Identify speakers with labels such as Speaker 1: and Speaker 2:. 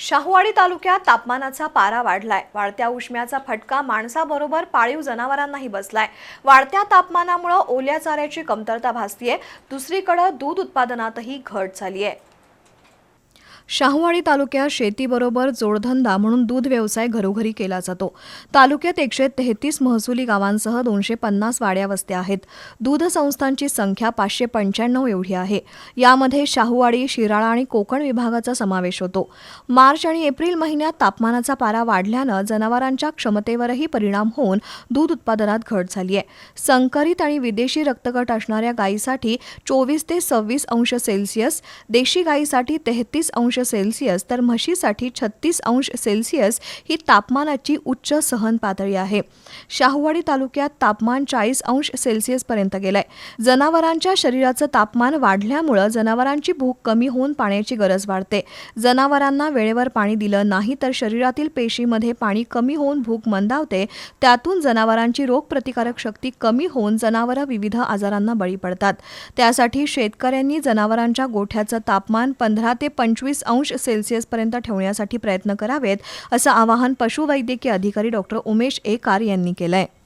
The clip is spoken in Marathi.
Speaker 1: शाहूवाडी तालुक्यात तापमानाचा पारा वाढलाय. वाढत्या उष्म्याचा फटका माणसाबरोबर पाळीव जनावरांनाही बसलाय. वाढत्या तापमानामुळे ओल्या चाऱ्याची कमतरता भासतीये दुसरीकडे दूध उत्पादनातही घट झाली आहे शाहूवाडी तालुक्यात शेतीबरोबर जोडधंदा म्हणून दूध व्यवसाय घरोघरी केला जातो. तालुक्यात एकशे तेहतीस महसुली गावांसह दोनशे पन्नास वाड्या वस्त्या आहेत. दूध संस्थांची संख्या पाचशे पंच्याण्णव एवढी आहे. यामध्ये शाहूवाडी शिराळा आणि कोकण विभागाचा समावेश होतो. मार्च आणि एप्रिल महिन्यात तापमानाचा पारा वाढल्यानं जनावरांच्या क्षमतेवरही परिणाम होऊन दूध उत्पादनात घट झाली आहे. संकरित आणि विदेशी रक्तगट असणाऱ्या गायीसाठी चोवीस ते सव्वीस अंश सेल्सिअस देशी गायीसाठी तेहतीस अंश सेल्सिअस तर म्हशीसाठी छत्तीस अंश सेल्सिअस ही तापमानाची उच्च सहन पातळी आहे. शाहूवाडी तालुक्यात तापमान चाळीस अंश सेल्सिअसपर्यंत गेलंय. जनावरांच्या शरीराचं तापमान वाढल्यामुळं जनावरांची भूक कमी होऊन पाण्याची गरज वाढते. जनावरांना वेळेवर पाणी दिलं नाही तर शरीरातील पेशीमध्ये पाणी कमी होऊन भूक मंदावते. त्यातून जनावरांची रोगप्रतिकारक शक्ती कमी होऊन जनावरं विविध आजारांना बळी पडतात. त्यासाठी शेतकऱ्यांनी जनावरांच्या गोठ्याचं तापमान पंधरा ते पंचवीस अंश सेल्सिअसपर्यंत ठेवण्यासाठी प्रयत्न करावेत असं आवाहन पशुवैद्यकीय अधिकारी डॉक्टर उमेश एकार यांनी केलं आहे